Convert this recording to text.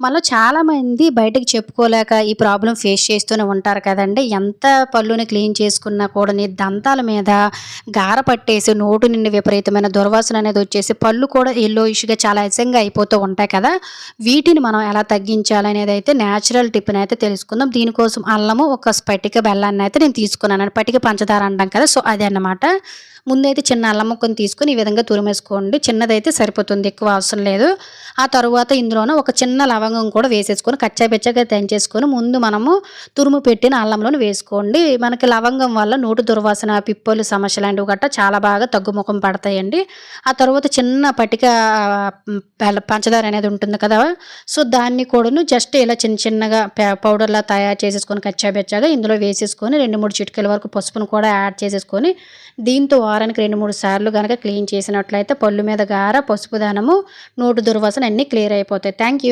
మనలో చాలామంది బయటకు చెప్పుకోలేక ఈ ప్రాబ్లం ఫేస్ చేస్తూనే ఉంటారు కదండి ఎంత పళ్ళుని క్లీన్ చేసుకున్నా కూడాని దంతాల మీద గార పట్టేసి నోటు నుండి విపరీతమైన దుర్వాసన అనేది వచ్చేసి పళ్ళు కూడా ఎల్లో ఇష్యూగా చాలా అసంగా అయిపోతూ ఉంటాయి కదా! వీటిని మనం ఎలా తగ్గించాలనేది అయితే నేచురల్ అయితే తెలుసుకుందాం. దీనికోసం అల్లము, ఒక స్పటిక బెల్లాన్ని అయితే నేను తీసుకున్నాను పటిక పంచదార అంటాం కదా! సో, అదన్నమాట. ముందైతే చిన్న అల్లం ముక్కను తీసుకొని ఈ విధంగా తురిమేసుకోండి. చిన్నదైతే సరిపోతుంది. ఎక్కువ అవసరం లేదు. ఆ తర్వాత ఇందులోనూ ఒక చిన్న లవంగం కూడా వేసేసుకొని కచ్చాబెచ్చగా పిచ్చాగా దంచేసుకొని ముందు మనము తురుము పెట్టిన అల్లంలోని వేసుకోండి. మనకి లవంగం వల్ల నోటు దుర్వాసన, పిప్పలు సమస్య లాంటివి గట్టా చాలా బాగా తగ్గుముఖం పడతాయండి. ఆ తర్వాత చిన్న పటిక పంచదార అనేది ఉంటుంది కదా! సో, దాన్ని కూడాను జస్ట్ ఇలా చిన్న చిన్నగా పౌడర్‌లా తయారు చేసేసుకొని కచ్చాపెచ్చగా ఇందులో వేసేసుకొని రెండు మూడు చిటికల వరకు పసుపును కూడా యాడ్ చేసేసుకొని దీంతో వారానికి 2, 3 సార్లు గనక క్లీన్ చేసినట్లయితే పళ్ళు మీద గార, పసుపు దానము నోటు దుర్వాసన అన్నీ క్లియర్ అయిపోతాయి. Thank you.